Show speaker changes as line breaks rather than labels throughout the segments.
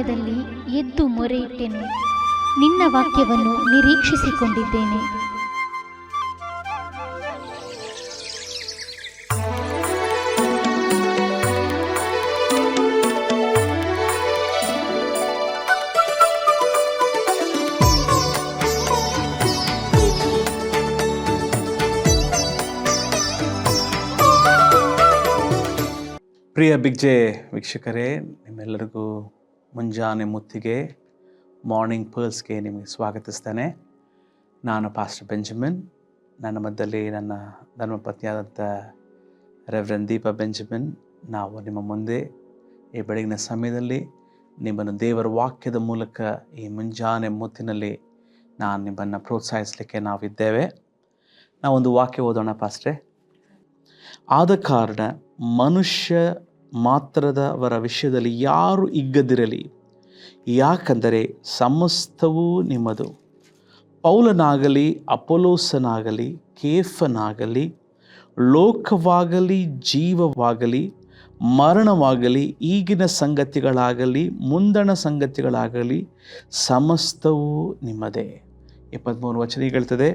ಸಮಯದಲ್ಲಿ ಎದ್ದು ಮೊರೆಯಿಟ್ಟೆನು ನಿನ್ನ ವಾಕ್ಯವನ್ನು ನಿರೀಕ್ಷಿಸಿಕೊಂಡಿದ್ದೇನೆ
ಪ್ರಿಯ ಬಿಗ್ಜೆ ವೀಕ್ಷಕರೇ ನಿಮ್ಮೆಲ್ಲರಿಗೂ ಮುಂಜಾನೆ ಮುತ್ತಿಗೆ ಮಾರ್ನಿಂಗ್ ಪರ್ಲ್ಸ್ಗೆ ನಿಮಗೆ ಸ್ವಾಗತಿಸ್ತೇನೆ ನಾನು ಪಾಸ್ಟರ್ ಬೆಂಜಮಿನ್ ನನ್ನ ಮಧ್ಯದಲ್ಲಿ ನನ್ನ ಧರ್ಮಪತ್ನಿಯಾದಂಥ ರೆವ್ರೆನ್ ದೀಪ ಬೆಂಜಮಿನ್ ನಾವು ನಿಮ್ಮ ಮುಂದೆ ಈ ಬೆಳಗಿನ ಸಮಯದಲ್ಲಿ ನಿಮ್ಮನ್ನು ದೇವರ ವಾಕ್ಯದ ಮೂಲಕ ಈ ಮುಂಜಾನೆ ಮುತ್ತಿನಲ್ಲಿ ನಾನು ನಿಮ್ಮನ್ನು ಪ್ರೋತ್ಸಾಹಿಸಲಿಕ್ಕೆ ನಾವಿದ್ದೇವೆ ನಾವೊಂದು ವಾಕ್ಯ ಓದೋಣ ಪಾಸ್ಟ್ರೆ ಆದ ಕಾರಣ ಮನುಷ್ಯ ಮಾತ್ರದವರ ವಿಷಯದಲ್ಲಿ ಯಾರು ಇಗ್ಗದಿರಲಿ ಯಾಕಂದರೆ ಸಮಸ್ತವೂ ನಿಮ್ಮದು ಪೌಲನಾಗಲಿ ಅಪೊಲೋಸನಾಗಲಿ ಕೇಫನಾಗಲಿ ಲೋಕವಾಗಲಿ ಜೀವವಾಗಲಿ ಮರಣವಾಗಲಿ ಈಗಿನ ಸಂಗತಿಗಳಾಗಲಿ ಮುಂದಣ ಸಂಗತಿಗಳಾಗಲಿ ಸಮಸ್ತವೂ ನಿಮ್ಮದೇ ಇಪ್ಪತ್ತ್ಮೂರು ವಚನ ಹೇಳ್ತದೆ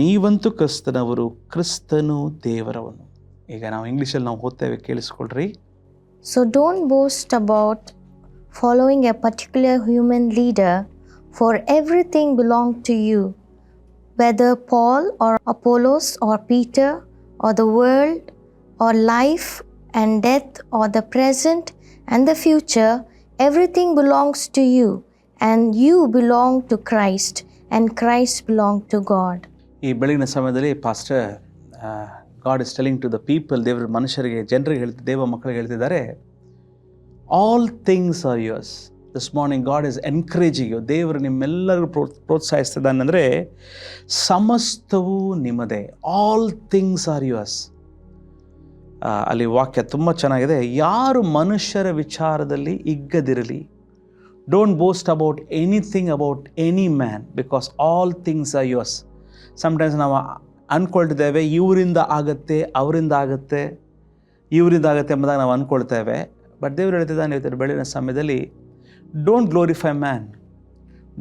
ನೀವಂತೂ ಕ್ರಿಸ್ತನವರು ಕ್ರಿಸ್ತನು ದೇವರವನು ಈಗ ನಾವು ಇಂಗ್ಲೀಷಲ್ಲಿ ನಾವು ಓದ್ತೇವೆ ಕೇಳಿಸ್ಕೊಳ್ರಿ
So don't boast about following a particular human leader, for everything belongs to you, whether Paul or Apollos or Peter or the world or life and death or the present and the future, everything belongs to you, and you belong to Christ, and Christ belongs to God.
ಈ ಬೆಳಗಿನ ಸಮಯದಲ್ಲಿ pastor God is telling to the people ದೇವರ ಮನುಷ್ಯರಿಗೆ ಜನರಿಗೆ ಹೇಳ್ತಿ ದೇವ ಮಕ್ಕಳಿಗೆ ಹೇಳ್ತಿದ್ದಾರೆ all things are yours this morning God is encouraging you ದೇವರು ನಿಮ್ಮೆಲ್ಲರಿಗೂ ಪ್ರೋ ಪ್ರೋತ್ಸಾಹಿಸ್ತಿದ್ದಾನೆಂದರೆ ಸಮಸ್ತವೂ ನಿಮ್ಮದೇ ಆಲ್ ಥಿಂಗ್ಸ್ ಆರ್ ಯುವರ್ಸ್ ಅಲ್ಲಿ ವಾಕ್ಯ ತುಂಬ ಚೆನ್ನಾಗಿದೆ ಯಾರು ಮನುಷ್ಯರ ವಿಚಾರದಲ್ಲಿ ಇಗ್ಗದಿರಲಿ don't boast about anything about any man because all things are yours sometimes ನಾವು ಅಂದ್ಕೊಳ್ತಿದ್ದೇವೆ ಇವರಿಂದ ಆಗುತ್ತೆ ಅವರಿಂದ ಆಗುತ್ತೆ ಇವರಿಂದ ಆಗುತ್ತೆ ಎಂಬುದಾಗಿ ನಾವು ಅಂದ್ಕೊಳ್ತೇವೆ ಬಟ್ ದೇವರು ಹೇಳ್ತಿದ್ದಾನೆ ಹೇಳ್ತಾರೆ ಬೆಳಗಿನ ಸಮಯದಲ್ಲಿ don't glorify man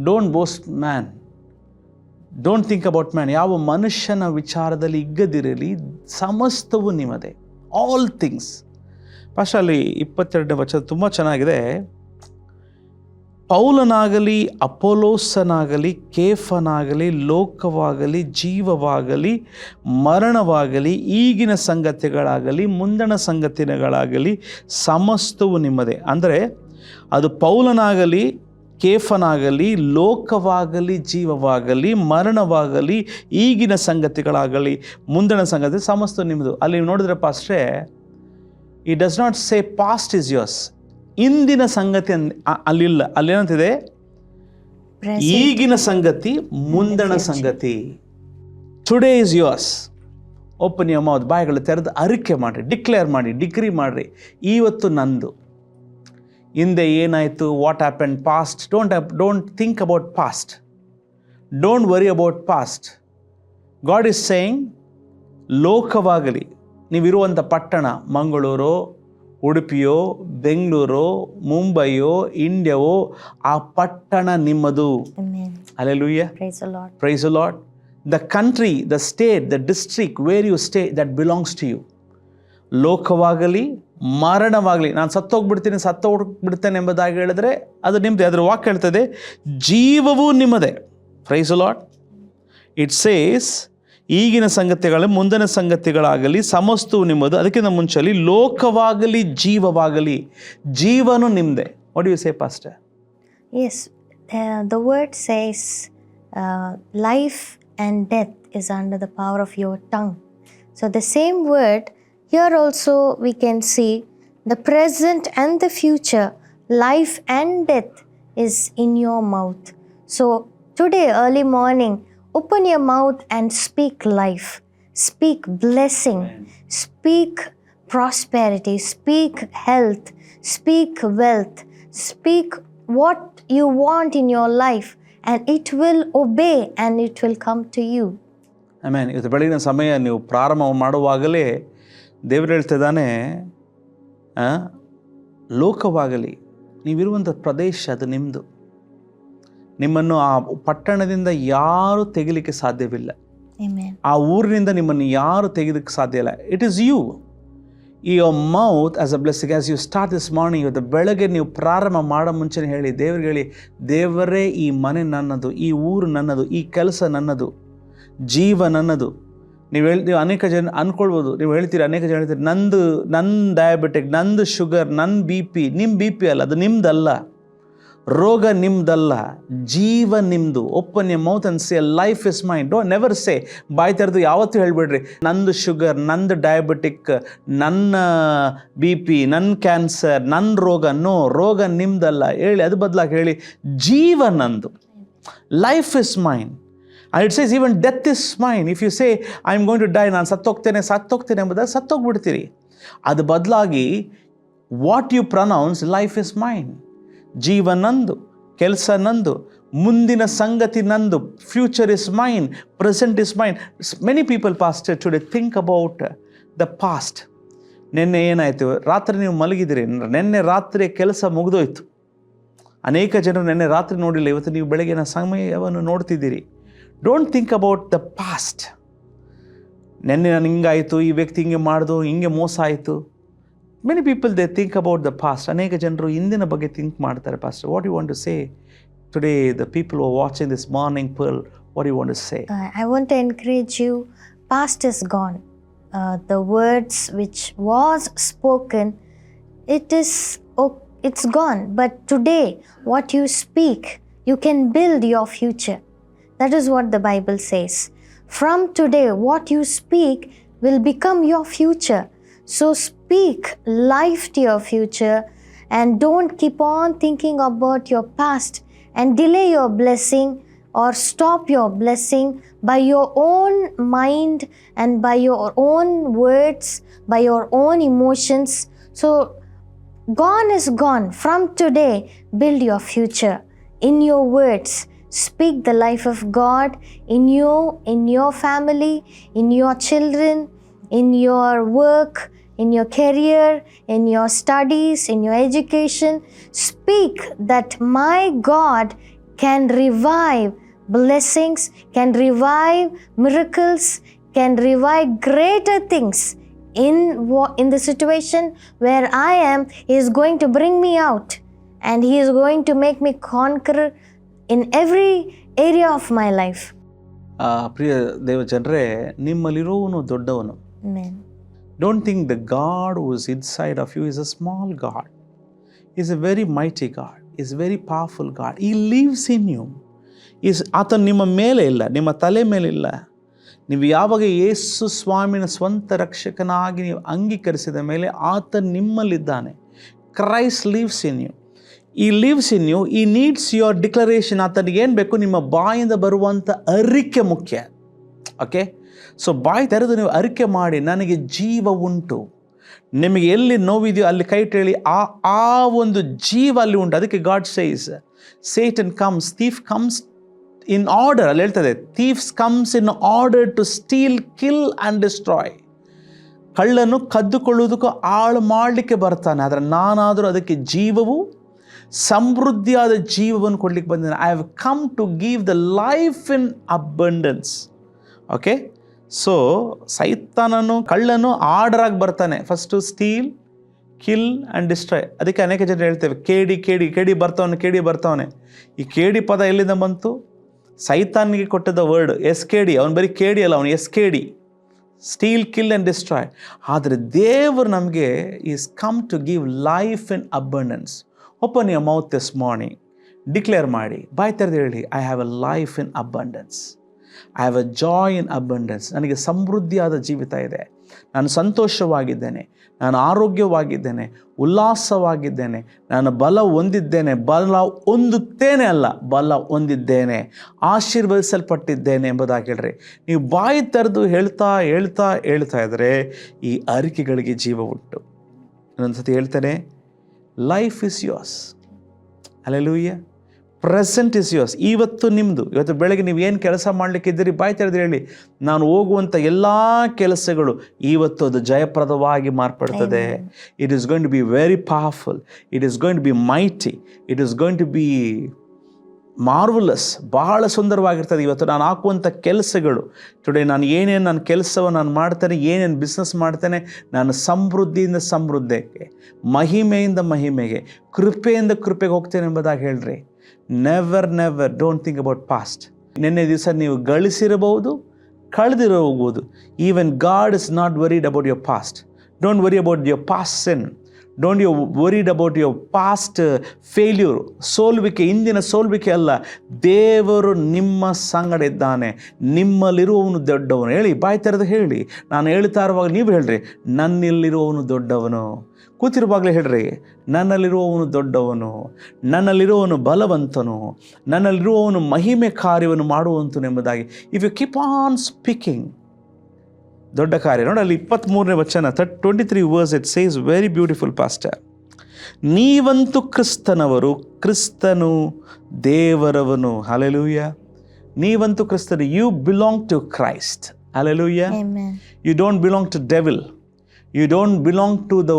don't boast man don't think about man ಯಾವ ಮನುಷ್ಯನ ವಿಚಾರದಲ್ಲಿ ಇಗ್ಗದಿರಲಿ ಸಮಸ್ತವು ನಿಮ್ಮದೇ ಆಲ್ ಥಿಂಗ್ಸ್ ಫಸ್ಟ್ ಅಲ್ಲಿ ಇಪ್ಪತ್ತೆರಡನೇ ವಚನ ತುಂಬ ಚೆನ್ನಾಗಿದೆ ಪೌಲನಾಗಲಿ ಅಪೋಲೋಸನಾಗಲಿ ಕೇಫನಾಗಲಿ ಲೋಕವಾಗಲಿ ಜೀವವಾಗಲಿ ಮರಣವಾಗಲಿ ಈಗಿನ ಸಂಗತಿಗಳಾಗಲಿ ಮುಂದಣ ಸಂಗತಿಗಳಾಗಲಿ ಸಮಸ್ತವು ನಿಮ್ಮದೇ ಅಂದರೆ ಅದು ಪೌಲನಾಗಲಿ ಕೇಫನಾಗಲಿ ಲೋಕವಾಗಲಿ ಜೀವವಾಗಲಿ ಮರಣವಾಗಲಿ ಈಗಿನ ಸಂಗತಿಗಳಾಗಲಿ ಮುಂದಣ ಸಂಗತಿ ಸಮಸ್ತ ನಿಮ್ಮದು ಅಲ್ಲಿ ನೋಡಿದ್ರಪ್ಪ ಅಷ್ಟೇ it does not say past is yours ಇಂದಿನ ಸಂಗತಿ ಅಲ್ಲಿಲ್ಲ ಅಲ್ಲೇನಂತಿದೆ ಈಗಿನ ಸಂಗತಿ ಮುಂದಣ ಸಂಗತಿ today is yours open your mouth ಬಾಯಿಗಳು ತೆರೆದು ಅರಿಕೆ ಮಾಡಿರಿ ಡಿಕ್ಲೇರ್ ಮಾಡಿ ಡಿಗ್ರಿ ಮಾಡಿರಿ ಇವತ್ತು ನಂದು ಹಿಂದೆ ಏನಾಯಿತು what happen past don't don't think about past don't worry about past God is saying ಲೋಕವಾಗಲಿ ನೀವಿರುವಂಥ ಪಟ್ಟಣ ಮಂಗಳೂರು ಉಡುಪಿಯೋ ಬೆಂಗಳೂರೋ ಮುಂಬೈಯೋ ಇಂಡಿಯಾವೋ ಆ ಪಟ್ಟಣ ನಿಮ್ಮದು ಲೂಯ್ಯ praise Lord the country the state the district where you stay that belongs to you ಲೋಕವಾಗಲಿ ಮರಣವಾಗಲಿ ನಾನು ಸತ್ತೋಗ್ಬಿಡ್ತೀನಿ ಸತ್ತ ಹೋಗ್ಬಿಡ್ತೇನೆ ಎಂಬುದಾಗಿ ಹೇಳಿದ್ರೆ ಅದು ನಿಮ್ಮದೇ ಅದರ ವಾಕ್ ಹೇಳ್ತದೆ ಜೀವವೂ ನಿಮ್ಮದೇ ಪ್ರೈಸ್ ಲಾಟ್ ಇಟ್ ಸೇಸ್ ಈಗಿನ ಸಂಗತಿಗಳ ಮುಂದಿನ ಸಂಗತಿಗಳಾಗಲಿ ಸಮಸ್ತು ನಿಮ್ಮದು ಅದಕ್ಕಿಂತ ಮುಂಚೆಯಲ್ಲಿ ಲೋಕವಾಗಲಿ ಜೀವವಾಗಲಿ ಜೀವನು ನಿಮ್ಮದೇ what you say past
as the word says life and death is under the power of your tongue so the same word here also we can see the present and the future life and death is in your mouth so today early morning Open your mouth and speak life, speak blessing, Amen. speak prosperity, speak health, speak wealth, speak what you want in your life, and it will obey and it will come to you.
ಆಮೇಲೆ ಇವತ್ತು ಬೆಳಗಿನ ಸಮಯ ನೀವು ಪ್ರಾರಂಭ ಮಾಡುವಾಗಲೇ ದೇವರು ಹೇಳ್ತಿದ್ದಾನೆ ಲೋಕವಾಗಲಿ ನೀವಿರುವಂಥ ಪ್ರದೇಶ ಅದು ನಿಮ್ಮದು ನಿಮ್ಮನ್ನು ಆ ಪಟ್ಟಣದಿಂದ ಯಾರು ತೆಗಿಲಿಕ್ಕೆ ಸಾಧ್ಯವಿಲ್ಲ ಆ ಊರಿನಿಂದ ನಿಮ್ಮನ್ನು ಯಾರು ತೆಗೆದಕ್ಕೆ ಸಾಧ್ಯ ಇಲ್ಲ ಇಟ್ ಈಸ್ ಯು ಈ mouth as a blessing as you start this morning ಇವತ್ತು ಬೆಳಗ್ಗೆ ನೀವು ಪ್ರಾರಂಭ ಮಾಡೋ ಮುಂಚೆನೇ ಹೇಳಿ ದೇವ್ರಿಗೆ ಹೇಳಿ ದೇವರೇ ಈ ಮನೆ ನನ್ನದು ಈ ಊರು ನನ್ನದು ಈ ಕೆಲಸ ನನ್ನದು ಜೀವ ನನ್ನದು ನೀವು ಹೇಳ್ತೀವಿ ಅನೇಕ ಜನ ಅಂದ್ಕೊಳ್ಬೋದು ನೀವು ಹೇಳ್ತೀರಿ ಅನೇಕ ಜನ ಹೇಳ್ತೀರಿ ನಂದು ನನ್ನ ಡಯಾಬಿಟಿಕ್ ನಂದು ಶುಗರ್ ನನ್ನ ಬಿ ಪಿ ನಿಮ್ಮ ಬಿ ಪಿ ಅಲ್ಲ ಅದು ನಿಮ್ಮದಲ್ಲ ರೋಗ ನಿಮ್ದಲ್ಲ ಜೀವ ನಿಮ್ಮದು open a mouth and say life is mind do never say ಬಾಯ್ ತೆರೆದು ಯಾವತ್ತೂ ಹೇಳ್ಬಿಡ್ರಿ ನಂದು ಶುಗರ್ ನಂದು ಡಯಾಬಿಟಿಕ್ ನನ್ನ ಬಿ ಪಿ ನನ್ನ ಕ್ಯಾನ್ಸರ್ ನನ್ನ ರೋಗ ನೋ ರೋಗ ನಿಮ್ದಲ್ಲ ಹೇಳಿ ಅದು ಬದಲಾಗಿ ಹೇಳಿ ಜೀವ ನಂದು life is mind and it says even death is mine if you say I am going to die ನಾನು ಸತ್ತೋಗ್ತೇನೆ ಸತ್ತೋಗ್ತೇನೆ ಎಂಬುದಾಗಿ ಸತ್ತೋಗ್ಬಿಡ್ತೀರಿ ಅದು ಬದಲಾಗಿ what you pronounce life is mind ಜೀವನಂದು ಕೆಲಸ ನಂದು ಮುಂದಿನ ಸಂಗತಿ ನಂದು future is mine present is mine many people past today think about the past ನಿನ್ನೆ ಏನಾಯಿತು ರಾತ್ರಿ ನೀವು ಮಲಗಿದಿರಿ ನಿನ್ನೆ ರಾತ್ರಿ ಕೆಲಸ ಮುಗಿದೋಯ್ತು ಅನೇಕ ಜನರು ನಿನ್ನೆ ರಾತ್ರಿ ನೋಡಿಲ್ಲ ಇವತ್ತು ನೀವು ಬೆಳಗಿನ ಸಮಯವನ್ನು ನೋಡ್ತಿದ್ದೀರಿ don't think about the past ನಿನ್ನೆ ನಾನು ಹಿಂಗಾಯಿತು ಈ ವ್ಯಕ್ತಿ ಹಿಂಗೆ ಮಾಡಿದು ಹಿಂಗೆ ಮೋಸ ಆಯಿತು many people they think about the past ಅನೇಕ ಜನರು ಇಂದಿನ ಬಗ್ಗೆ ಥಿಂಕ್ ಮಾಡ್ತಾರೆ past what you want to say today the people are watching this morning pearl what you want to say
I want to encourage you past is gone the words which was spoken it is it's gone but today what you speak you can build your future that is what the Bible says from today what you speak will become your future so speak life to your future and don't keep on thinking about your past and delay your blessing or stop your blessing by your own mind and by your own words, by your own emotions. So, gone is gone. From today, build your future in your words. Speak the life of God in you, in your family, in your children, in your work, in your career, in your studies, in your education. Speak that my God can revive blessings, can revive miracles, can revive greater things in in the situation where I am, He is going to bring me out, and He is going to make me conquer in every area of my life.
ಪ್ರಿಯ ದೇವಜನರೇ ನಿಮ್ಮಲ್ಲಿರುವವನು ದೊಡ್ಡವನು Amen. Don't think the God who is inside of you is a small God. He's a very mighty God. He's a very powerful God. He lives in you. ಈಸ್ ಆತನು ನಿಮ್ಮ ಮೇಲೆ ಇಲ್ಲ ನಿಮ್ಮ ತಲೆ ಮೇಲಿಲ್ಲ ನೀವು ಯಾವಾಗ ಯೇಸು ಸ್ವಾಮಿನ ಸ್ವಂತ ರಕ್ಷಕನಾಗಿ ನೀವು ಅಂಗೀಕರಿಸಿದ ಮೇಲೆ ಆತ ನಿಮ್ಮಲ್ಲಿದ್ದಾನೆ Christ lives in you he lives in you he needs your declaration ಆತನಿಗೆ ಏನು ಬೇಕು ನಿಮ್ಮ ಬಾಯಿಂದ ಬರುವಂಥ ಅರಿಕೆ ಮುಖ್ಯ ಓಕೆ ಸೊ ಬಾಯಿ ತೆರೆದು ನೀವು ಅರಿಕೆ ಮಾಡಿ ನನಗೆ ಜೀವ ಉಂಟು ನಿಮಗೆ ಎಲ್ಲಿ ನೋವಿದೆಯೋ ಅಲ್ಲಿ ಕೈ ಟೇಳಿ ಆ ಆ ಒಂದು ಜೀವ ಅಲ್ಲಿ ಉಂಟು ಅದಕ್ಕೆ God says Satan comes thief comes in order ಅಲ್ಲಿ ಹೇಳ್ತದೆ thieves comes in order to steal kill and destroy ಕಳ್ಳನ್ನು ಕದ್ದುಕೊಳ್ಳುವುದಕ್ಕೂ ಆಳು ಮಾಡಲಿಕ್ಕೆ ಬರ್ತಾನೆ ಆದರೆ ನಾನಾದರೂ ಅದಕ್ಕೆ ಜೀವವು ಸಮೃದ್ಧಿಯಾದ ಜೀವವನ್ನು ಕೊಡಲಿಕ್ಕೆ ಬಂದಿದ್ದೇನೆ I have come to give the life in abundance okay so ಸೈತಾನನು ಕಳ್ಳನು ಆಗಿ ಬರ್ತಾನೆ first steal kill and destroy ಅದಕ್ಕೆ ಅನೇಕ ಜನ ಹೇಳ್ತೇವೆ ಕೇಡಿ ಕೇಡಿ ಕೇಡಿ ಬರ್ತವನೆ ಕೇಡಿ ಬರ್ತವನೆ ಈ ಕೇಡಿ ಪದ ಎಲ್ಲಿಂದ ಬಂತು ಸೈತಾನಿಗೆ ಕೊಟ್ಟಿದ್ದ ವರ್ಡ್ ಎಸ್ ಕೆ ಡಿ ಅವ್ನು ಬರೀ ಕೇಡಿ ಅಲ್ಲ ಅವನು S K D steal kill and destroy ಆದರೆ ದೇವರು ನಮಗೆ is come to give life in abundance open your mouth as morning declare ಮಾಡಿ ಬಾಯ್ ತೆರೆದು ಹೇಳಿ I have a life in abundance I have a joy in abundance ನನಗೆ ಸಮೃದ್ಧಿಯಾದ ಜೀವಿತ ಇದೆ ನಾನು ಸಂತೋಷವಾಗಿದ್ದೇನೆ ನಾನು ಆರೋಗ್ಯವಾಗಿದ್ದೇನೆ ಉಲ್ಲಾಸವಾಗಿದ್ದೇನೆ ನಾನು ಬಲ ಹೊಂದಿದ್ದೇನೆ ಬಲ ಹೊಂದುತ್ತೇನೆ ಅಲ್ಲ ಬಲ ಹೊಂದಿದ್ದೇನೆ ಆಶೀರ್ವದಿಸಲ್ಪಟ್ಟಿದ್ದೇನೆ ಎಂಬುದಾಗಿ ಹೇಳ್ರಿ ನೀವು ಬಾಯಿ ತೆರೆದು ಹೇಳ್ತಾ ಹೇಳ್ತಾ ಹೇಳ್ತಾ ಇದ್ದರೆ ಈ ಅರಿಕೆಗಳಿಗೆ ಜೀವ ಉಂಟು ಇನ್ನೊಂದು ಸತಿ ಹೇಳ್ತೇನೆ life is yours hallelujah present is yours ಇವತ್ತು ನಿಮ್ಮದು ಇವತ್ತು ಬೆಳಗ್ಗೆ ನೀವು ಏನು ಕೆಲಸ ಮಾಡಲಿಕ್ಕಿದ್ದೀರಿ ಬಾಯಿ ತೆರೆದು ಹೇಳಿ ನಾನು ಹೋಗುವಂಥ ಎಲ್ಲ ಕೆಲಸಗಳು ಇವತ್ತು ಅದು ಜಯಪ್ರದವಾಗಿ ಮಾರ್ಪಡ್ತದೆ it is going to be very powerful it is going to be mighty it is going to be marvellous ಬಹಳ ಸುಂದರವಾಗಿರ್ತದೆ ಇವತ್ತು ನಾನು ಹಾಕುವಂಥ ಕೆಲಸಗಳು ಟುಡೇ ನಾನು ಏನೇನು ನನ್ನ ಕೆಲಸವನ್ನು ನಾನು ಮಾಡ್ತೇನೆ ಏನೇನು ಬಿಸ್ನೆಸ್ ಮಾಡ್ತೇನೆ ನಾನು ಸಮೃದ್ಧಿಯಿಂದ ಸಮೃದ್ಧಿಗೆ ಮಹಿಮೆಯಿಂದ ಮಹಿಮೆಗೆ ಕೃಪೆಯಿಂದ ಕೃಪೆಗೆ ಹೋಗ್ತೇನೆ ಎಂಬುದಾಗಿ ಹೇಳ್ರಿ never never don't think about past ನಿನ್ನೆ ದಿವಸ ನೀವು ಗಳಿಸಿರಬಹುದು ಕಳೆದಿರಬಹುದು even God is not worried about your past don't worry about your past then don't you worried about your past failure ಸೋಲ್ವಿಕೆ ಇಂದಿನ ಸೋಲ್ವಿಕೆ ಅಲ್ಲ ದೇವರು ನಿಮ್ಮ ಸಂಗಡ ಇದ್ದಾನೆ ನಿಮ್ಮಲ್ಲಿರುವವನು ದೊಡ್ಡವನು ಹೇಳಿ ಬಾಯಿ ತೆರೆದು ಹೇಳಿ ನಾನು ಹೇಳ್ತಾ ಇರುವಾಗ ನೀವು ಹೇಳ್ರಿ ನನ್ನಲ್ಲಿರುವವನು ದೊಡ್ಡವನು ಕೂತಿರುವಾಗಲೇ ಹೇಳ್ರಿ ನನ್ನಲ್ಲಿರುವವನು ದೊಡ್ಡವನು ನನ್ನಲ್ಲಿರುವವನು ಬಲವಂತನು ನನ್ನಲ್ಲಿರುವವನು ಮಹಿಮೆ ಕಾರ್ಯವನ್ನು ಮಾಡುವಂತನು ಎಂಬುದಾಗಿ if you keep on speaking ದೊಡ್ಡ ಕಾರ್ಯ ನೋಡಿ ಅಲ್ಲಿ ಇಪ್ಪತ್ತ್ಮೂರನೇ ವಚನ third twenty three verse it says very beautiful pastor ನೀವಂತೂ ಕ್ರಿಸ್ತನವರು ಕ್ರಿಸ್ತನು ದೇವರವನು ಹಲಲೂಯ ನೀವಂತೂ ಕ್ರಿಸ್ತನು you belong to Christ hallelujah you don't belong to devil you don't belong to the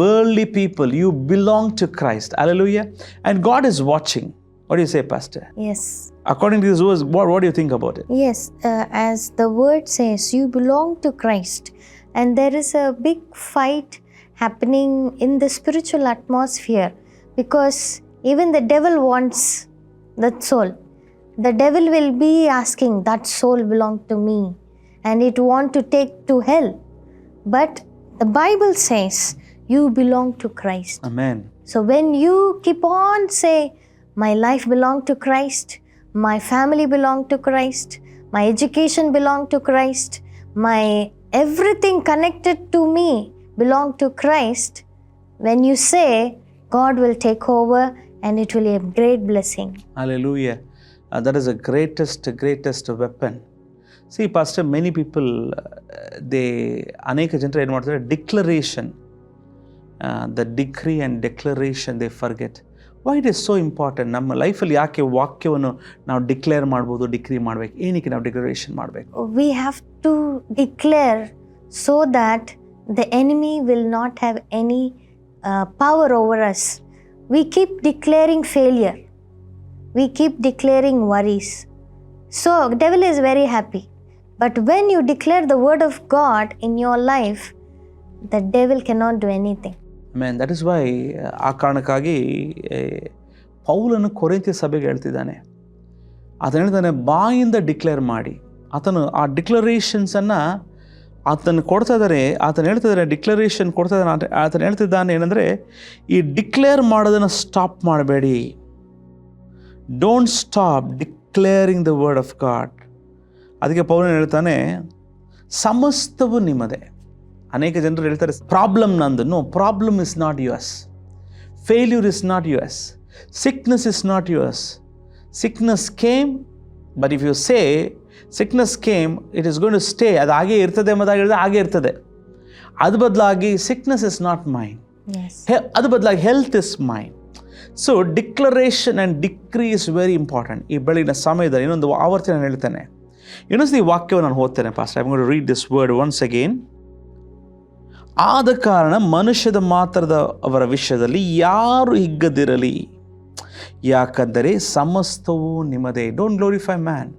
worldly people you belong to Christ hallelujah and God is watching what you say pastor yes According to this verse, what, what do you think about it?
Yes, uh, as the word says, you belong to Christ, and there is a big fight happening in the spiritual atmosphere because even the devil wants that soul. The devil will be asking, That soul belongs to me, and it want to take to hell. But the Bible says, You belong to Christ. Amen. So when you keep on say, My life belong to Christ, my family belonged to Christ. My education belonged to Christ. My everything connected to me belonged to Christ. When you say, God will take over and it will be a great blessing.
Hallelujah. Uh, that is the greatest, greatest weapon. See, Pastor. Many people uh, they ಅನೇಕ ಜನರು ಏನು ಮಾಡ್ತಾರೆ declaration the decree and declaration. They forget. Why it is so important ನಮ್ಮ ಲೈಫಲ್ಲಿ ಯಾಕೆ ವಾಕ್ಯವನ್ನು ನಾವು declare ಮಾಡ್ಬೋದು ಡಿಗ್ರಿ ಮಾಡಬೇಕು ಏನಕ್ಕೆ ನಾವು ಡಿಕ್ಲರೇಷನ್ ಮಾಡಬೇಕು
we have to declare so that the enemy will not have any power over us we keep declaring failure we keep declaring worries so devil is very happy but when you declare the word of God in your life the devil cannot do anything
man that is why ಆ ಕಾರಣಕ್ಕಾಗಿ ಪೌಲನ್ನು ಕೊರೆಂತಿಯ ಸಭೆಗೆ ಹೇಳ್ತಿದ್ದಾನೆ ಆತನು ಹೇಳ್ತಾನೆ ಬಾಯಿಂದ declare ಮಾಡಿ ಆತನು ಆ ಡಿಕ್ಲರೇಷನ್ಸನ್ನು ಆತನು ಕೊಡ್ತಾ ಇದ್ದಾರೆ ಆತನು ಹೇಳ್ತಾ ಇದ್ದಾರೆ ಡಿಕ್ಲರೇಷನ್ ಕೊಡ್ತಾ ಇದ್ದಾನೆ ಆತನು ಹೇಳ್ತಿದ್ದಾನೆ ಏನಂದರೆ ಈ ಡಿಕ್ಲೇರ್ ಮಾಡೋದನ್ನು ಸ್ಟಾಪ್ ಮಾಡಬೇಡಿ don't stop declaring the word of God ಅದಕ್ಕೆ ಪೌಲನ್ ಹೇಳ್ತಾನೆ ಸಮಸ್ತವು ನಿಮ್ಮದೇ ಅನೇಕ ಜನರು ಹೇಳ್ತಾರೆ ಪ್ರಾಬ್ಲಮ್ ನಂದನ್ನು problem is not yours failure is not yours sickness is not yours sickness came but if you say sickness came it is going to stay ಅದು ಹಾಗೆ ಇರ್ತದೆ ಎಂಬುದಾಗಿ ಹೇಳಿದ್ರೆ ಹಾಗೆ ಇರ್ತದೆ ಅದು ಬದಲಾಗಿ ಸಿಕ್ನೆಸ್ ಇಸ್ ನಾಟ್ ಮೈನ್ ಅದು ಬದಲಾಗಿ health is mine so declaration and decree is very important ಈ ಬೆಳಗಿನ ಸಮಯದಲ್ಲಿ ಇನ್ನೊಂದು ಆವರ್ತನ ಹೇಳ್ತೇನೆ ಇನ್ನೊಂದು ಈ ವಾಕ್ಯವನ್ನು ನಾನು ಓದ್ತೇನೆ first I got to read this word once again ಆದ ಕಾರಣ ಮನುಷ್ಯದ ಮಾತ್ರದ ಅವರ ವಿಷಯದಲ್ಲಿ ಯಾರು ಹಿಗ್ಗದಿರಲಿ ಯಾಕಂದರೆ ಸಮಸ್ತವೂ ನಿಮ್ಮದೇ ಡೋಂಟ್ ಗ್ಲೋರಿಫೈ ಮ್ಯಾನ್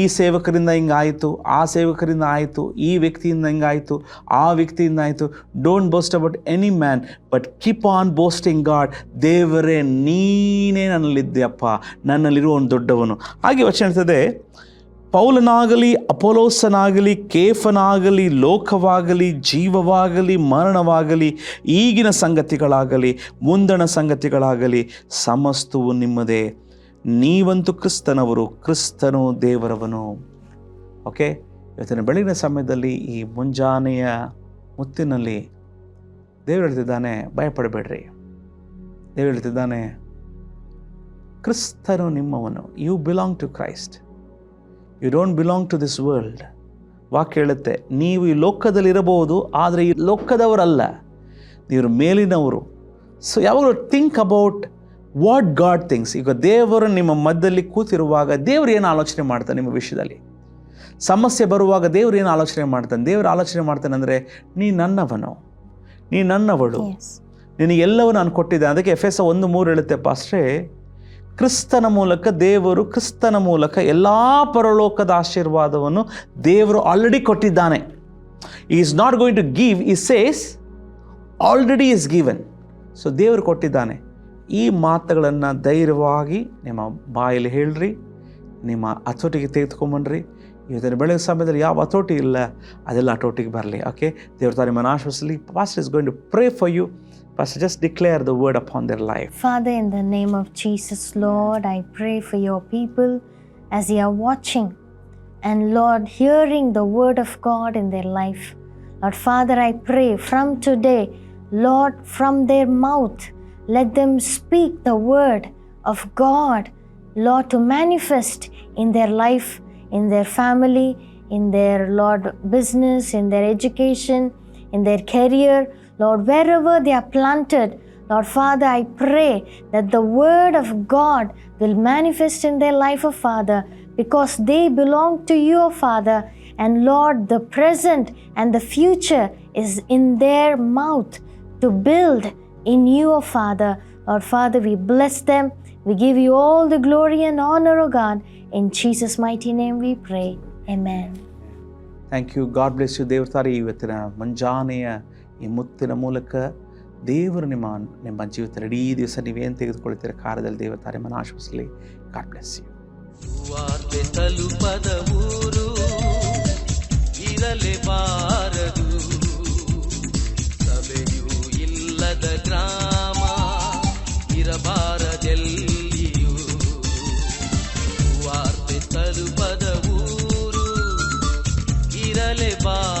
ಈ ಸೇವಕರಿಂದ ಹಿಂಗಾಯಿತು ಆ ಸೇವಕರಿಂದ ಆಯಿತು ಈ ವ್ಯಕ್ತಿಯಿಂದ ಹಿಂಗಾಯಿತು ಆ ವ್ಯಕ್ತಿಯಿಂದ ಆಯಿತು don't boast about any man but keep on boasting God ದೇವರೇ ನೀನೇ ನನ್ನಲ್ಲಿದ್ದೆಯಪ್ಪ ನನ್ನಲ್ಲಿರುವ ಒಂದು ದೊಡ್ಡವನು ಹಾಗೆ ವಚನ ಪೌಲನಾಗಲಿ ಅಪೋಲೋಸನಾಗಲಿ ಕೇಫನಾಗಲಿ ಲೋಕವಾಗಲಿ ಜೀವವಾಗಲಿ ಮರಣವಾಗಲಿ ಈಗಿನ ಸಂಗತಿಗಳಾಗಲಿ ಮುಂದಣ ಸಂಗತಿಗಳಾಗಲಿ ಸಮಸ್ತವು ನಿಮ್ಮದೇ ನೀವಂತೂ ಕ್ರಿಸ್ತನವರು ಕ್ರಿಸ್ತನು ದೇವರವನು ಓಕೆ ಇವತ್ತಿನ ಬೆಳಗಿನ ಸಮಯದಲ್ಲಿ ಈ ಮುಂಜಾನೆಯ ಮುತ್ತಿನಲ್ಲಿ ದೇವರು ಹೇಳ್ತಿದ್ದಾನೆ ಭಯಪಡಬೇಡ್ರಿ ದೇವರು ಹೇಳ್ತಿದ್ದಾನೆ ಕ್ರಿಸ್ತನು ನಿಮ್ಮವನು you belong to Christ you don't belong to this world ವಾಕ್ ಹೇಳುತ್ತೆ ನೀವು ಈ ಲೋಕದಲ್ಲಿರಬಹುದು ಆದರೆ ಈ ಲೋಕದವರಲ್ಲ ನೀವು ಮೇಲಿನವರು ಸೊ ಯಾವಾಗಲೂ think about what God things ಈಗ ದೇವರು ನಿಮ್ಮ ಮಧ್ಯದಲ್ಲಿ ಕೂತಿರುವಾಗ ದೇವರು ಏನು ಆಲೋಚನೆ ಮಾಡ್ತಾನೆ ನಿಮ್ಮ ವಿಷಯದಲ್ಲಿ ಸಮಸ್ಯೆ ಬರುವಾಗ ದೇವರು ಏನು ಆಲೋಚನೆ ಮಾಡ್ತಾನೆ ದೇವರು ಆಲೋಚನೆ ಮಾಡ್ತಾನೆ ಅಂದರೆ ನೀ ನನ್ನವನು ನೀ ನನ್ನವಳು ನಿನಗೆಲ್ಲವೂ ನಾನು ಕೊಟ್ಟಿದ್ದೆ ಅದಕ್ಕೆ ಎಫ್ ಎಸ್ ಒಂದು ಮೂರು ಹೇಳುತ್ತೆ ಪಾಸ್ಟ್ರೇ ಕ್ರಿಸ್ತನ ಮೂಲಕ ದೇವರು ಕ್ರಿಸ್ತನ ಮೂಲಕ ಎಲ್ಲ ಪರಲೋಕದ ಆಶೀರ್ವಾದವನ್ನು ದೇವರು ಆಲ್ರೆಡಿ ಕೊಟ್ಟಿದ್ದಾನೆ is not going to give he says already is given so ದೇವರು ಕೊಟ್ಟಿದ್ದಾನೆ ಈ ಮಾತುಗಳನ್ನು ಧೈರ್ಯವಾಗಿ ನಿಮ್ಮ ಬಾಯಲ್ಲಿ ಹೇಳ್ರಿ ನಿಮ್ಮ ಹತೋಟಿಗೆ ತೆಗೆದುಕೊಂಬನ್ರಿ ಇವತ್ತಿನ ಬೆಳಗ್ಗೆ ಸಮಯದಲ್ಲಿ ಯಾವ ಹತೋಟಿ ಇಲ್ಲ ಅದೆಲ್ಲ ಹತೋಟಿಗೆ ಬರಲಿ ಓಕೆ ದೇವ್ರ ತಾ ನಿಮ್ಮನ್ನು pastor is going to pray for you Pastor, just declare the word upon their life.
Father, in the name of Jesus, Lord, I pray for your people as they are watching and, Lord, hearing the word of God in their life. Lord, Father, I pray from today, Lord, from their mouth, let them speak the word of God, Lord, to manifest in their life, in their family, in their, Lord, business, in their education, in their career. Lord, wherever they are planted, Lord Father, I pray that the Word of God will manifest in their life, O oh Father, because they belong to you, O oh Father. And Lord, the present and the future is in their mouth to build in you, O oh Father. Lord Father, we bless them. We give you all the glory and honor, O God. In Jesus' mighty name we pray. Amen.
Thank you. God bless you, ದೇವ್ರ ತಾರೆ ಇವತ್ತಿನ ಈ ಮುತ್ತಿನ ಮೂಲಕ ದೇವರು ನಿಮ್ಮ ನಿಮ್ಮ ಜೀವಿತ ಇಡೀ ದಿವಸ ನೀವೇನು ತೆಗೆದುಕೊಳ್ತೀರ ಕಾರ್ಯದಲ್ಲಿ ದೇವರ ನಿಮ್ಮನ್ನು ಆಶ್ವಾಸಲಿ ಗಾಡ್ ಬ್ಲೆಸ್ ಯು ತಲುಪದ ಊರು ಇರಲೇಬಾರದು ಸಭೆಯೂ ಇಲ್ಲದ ಗ್ರಾಮ ಇರಬಾರದೆಲ್ಲಿಯೂ ವಾರ್ತೆ ತಲುಪದ ಊರು ಇರಲೇಬಾರ